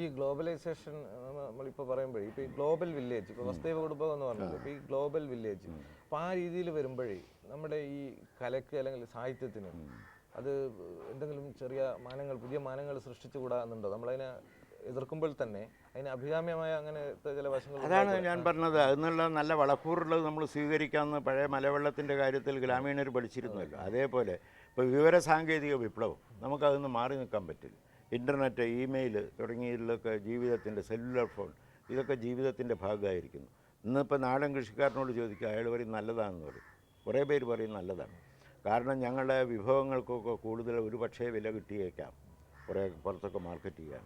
ഈ ഗ്ലോബലൈസേഷൻ നമ്മളിപ്പോൾ പറയുമ്പോഴേ ഇപ്പോൾ ഈ ഗ്ലോബൽ വില്ലേജ് ഇപ്പോൾ വസ്തുവ കുടുംബം എന്ന് പറഞ്ഞത് ഇപ്പോൾ ഈ ഗ്ലോബൽ വില്ലേജ്. അപ്പോൾ ആ രീതിയിൽ വരുമ്പോഴേ നമ്മുടെ ഈ കലയ്ക്ക് അല്ലെങ്കിൽ സാഹിത്യത്തിന് അത് എന്തെങ്കിലും ചെറിയ മാനങ്ങൾ പുതിയ മാനങ്ങൾ സൃഷ്ടിച്ചുകൂടാ എന്നുണ്ടോ? നമ്മളതിനെ എതിർക്കുമ്പോൾ തന്നെ അതിന് അഭികാമ്യമായ അങ്ങനത്തെ ചില വശങ്ങൾ അതാണ് ഞാൻ പറഞ്ഞത്. അതിനുള്ള നല്ല വളക്കൂറുള്ളത് നമ്മൾ സ്വീകരിക്കാമെന്ന് പഴയ മലവെള്ളത്തിന്റെ കാര്യത്തിൽ ഗ്രാമീണർ പഠിച്ചിരുന്നല്ലോ. അതേപോലെ ഇപ്പോൾ വിവര സാങ്കേതിക വിപ്ലവം. നമുക്കതൊന്ന് മാറി നിൽക്കാൻ പറ്റില്ല. ഇന്റർനെറ്റ് ഇമെയിൽ തുടങ്ങിയതിലൊക്കെ ജീവിതത്തിന്റെ സെല്ലുലർ ഫോൺ ഇതൊക്കെ ജീവിതത്തിന്റെ ഭാഗമായിരിക്കുന്നു. ഇന്നിപ്പോൾ നാടൻ കൃഷിക്കാരനോട് ചോദിക്കുക അയാൾ പറയും നല്ലതാണെന്ന് പറയും. കുറേ പേര് പറയും നല്ലതാണ്. കാരണം ഞങ്ങളുടെ വിഭവങ്ങൾക്കൊക്കെ കൂടുതൽ ഒരു പക്ഷേ വില കിട്ടിയേക്കാം. കുറേ പുറത്തൊക്കെ മാർക്കറ്റ് ചെയ്യാൻ.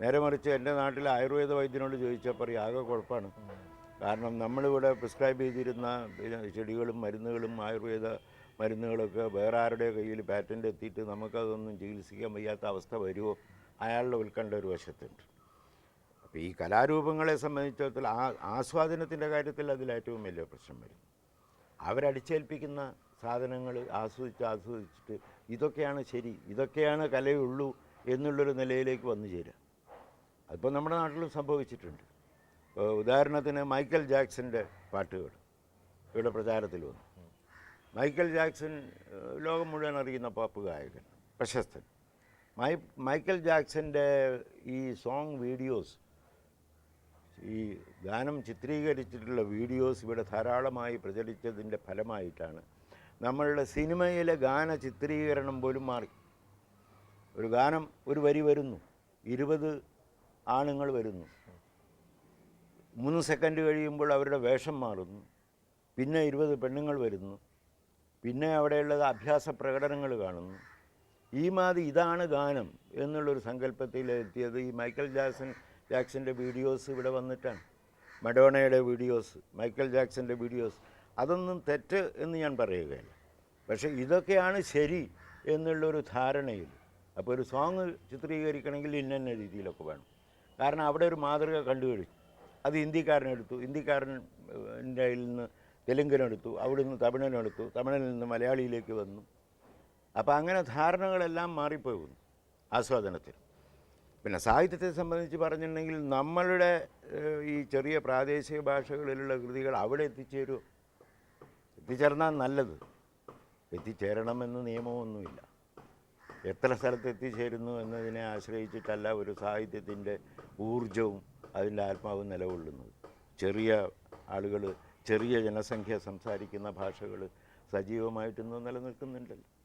നേരെ മറിച്ച് എന്റെ നാട്ടിൽ ആയുർവേദ വൈദ്യനോട് ചോദിച്ചാൽ പറയും ആകെ കുഴപ്പമാണ്. കാരണം നമ്മളിവിടെ പ്രിസ്ക്രൈബ് ചെയ്തിരുന്ന ചെടികളും മരുന്നുകളും ആയുർവേദ മരുന്നുകളൊക്കെ വേറെ ആരുടെ കയ്യിൽ പാറ്റന്റ് എത്തിയിട്ട് നമുക്കതൊന്നും ചികിത്സിക്കാൻ വയ്യാത്ത അവസ്ഥ വരുമോ അയാളുടെ ഉത്കണ്ഠ ഒരു വശത്തുണ്ട്. അപ്പോൾ ഈ കലാരൂപങ്ങളെ സംബന്ധിച്ചിടത്തോളം ആ ആസ്വാദനത്തിന്റെ കാര്യത്തിൽ അതിലേറ്റവും വലിയ പ്രശ്നം വരും അവരടിച്ചേൽപ്പിക്കുന്ന സാധനങ്ങൾ ആസ്വദിച്ച് ആസ്വദിച്ചിട്ട് ഇതൊക്കെയാണ് ശരി ഇതൊക്കെയാണ് കലയുള്ളൂ എന്നുള്ളൊരു നിലയിലേക്ക് വന്നു ചേരുക അതിപ്പോൾ നമ്മുടെ നാട്ടിലും സംഭവിച്ചിട്ടുണ്ട്. ഉദാഹരണത്തിന് മൈക്കൽ ജാക്സന്റെ പാട്ടുകൾ ഇവിടെ പ്രചാരത്തിൽ വന്നു. മൈക്കൽ ജാക്സൺ ലോകം മുഴുവൻ അറിയുന്ന പോപ്പ് ഗായകൻ പ്രശസ്തൻ. മൈ മൈക്കൽ ജാക്സന്റെ ഈ സോങ് വീഡിയോസ് ഈ ഗാനം ചിത്രീകരിച്ചിട്ടുള്ള വീഡിയോസ് ഇവിടെ ധാരാളമായി പ്രചരിച്ചതിന്റെ ഫലമായിട്ടാണ് നമ്മളുടെ സിനിമയിലെ ഗാന ചിത്രീകരണം പോലും മാറി. ഒരു ഗാനം ഒരു വരി വരുന്നു. ഇരുപത് ആണുങ്ങൾ വരുന്നു. മൂന്ന് സെക്കൻഡ് കഴിയുമ്പോൾ അവരുടെ വേഷം മാറുന്നു. പിന്നെ ഇരുപത് പെണ്ണുങ്ങൾ വരുന്നു. പിന്നെ അവിടെയുള്ളത് അഭ്യാസ പ്രകടനങ്ങൾ കാണുന്നു. ഈ മാതി ഇതാണ് ഗാനം എന്നുള്ളൊരു സങ്കല്പത്തിൽ എത്തിയത് ഈ മൈക്കൽ ജാക്സൺ ജാക്സന്റെ വീഡിയോസ് ഇവിടെ വന്നിട്ടാണ്. മഡോണയുടെ വീഡിയോസ് മൈക്കൽ ജാക്സന്റെ വീഡിയോസ്. അതൊന്നും തെറ്റ് എന്ന് ഞാൻ പറയുകയല്ല. പക്ഷേ ഇതൊക്കെയാണ് ശരി എന്നുള്ളൊരു ധാരണയിൽ. അപ്പോൾ ഒരു സോങ് ചിത്രീകരിക്കണമെങ്കിൽ ഇന്ന രീതിയിലൊക്കെ വേണം. കാരണം അവിടെ ഒരു മാതൃക കണ്ടുപിടിച്ചു. അത് ഹിന്ദിക്കാരനെടുത്തു. ഹിന്ദിക്കാരന്റെ നിന്ന് തെലുങ്കിനെടുത്തു അവിടെ നിന്ന് തമിഴനെടുത്തു തമിഴിൽ നിന്ന് മലയാളിയിലേക്ക് വന്നു. അപ്പോൾ അങ്ങനെ ധാരണകളെല്ലാം മാറിപ്പോകുന്നു ആസ്വാദനത്തിൽ. പിന്നെ സാഹിത്യത്തെ സംബന്ധിച്ച് പറഞ്ഞിട്ടുണ്ടെങ്കിൽ നമ്മളുടെ ഈ ചെറിയ പ്രാദേശിക ഭാഷകളിലുള്ള കൃതികൾ അവിടെ എത്തിച്ചേരുമോ എത്തിച്ചേർന്നാൽ നല്ലത്. എത്തിച്ചേരണമെന്ന് നിയമമൊന്നുമില്ല. എത്ര സ്ഥലത്ത് എത്തിച്ചേരുന്നു എന്നതിനെ ആശ്രയിച്ചിട്ടല്ല ഒരു സാഹിത്യത്തിന്റെ ഊർജവും അതിന്റെ ആത്മാവും നിലകൊള്ളുന്നത്. ചെറിയ ആളുകൾ ചെറിയ ജനസംഖ്യ സംസാരിക്കുന്ന ഭാഷകൾ സജീവമായിട്ടൊന്നും നിലനിൽക്കുന്നുണ്ടല്ലോ.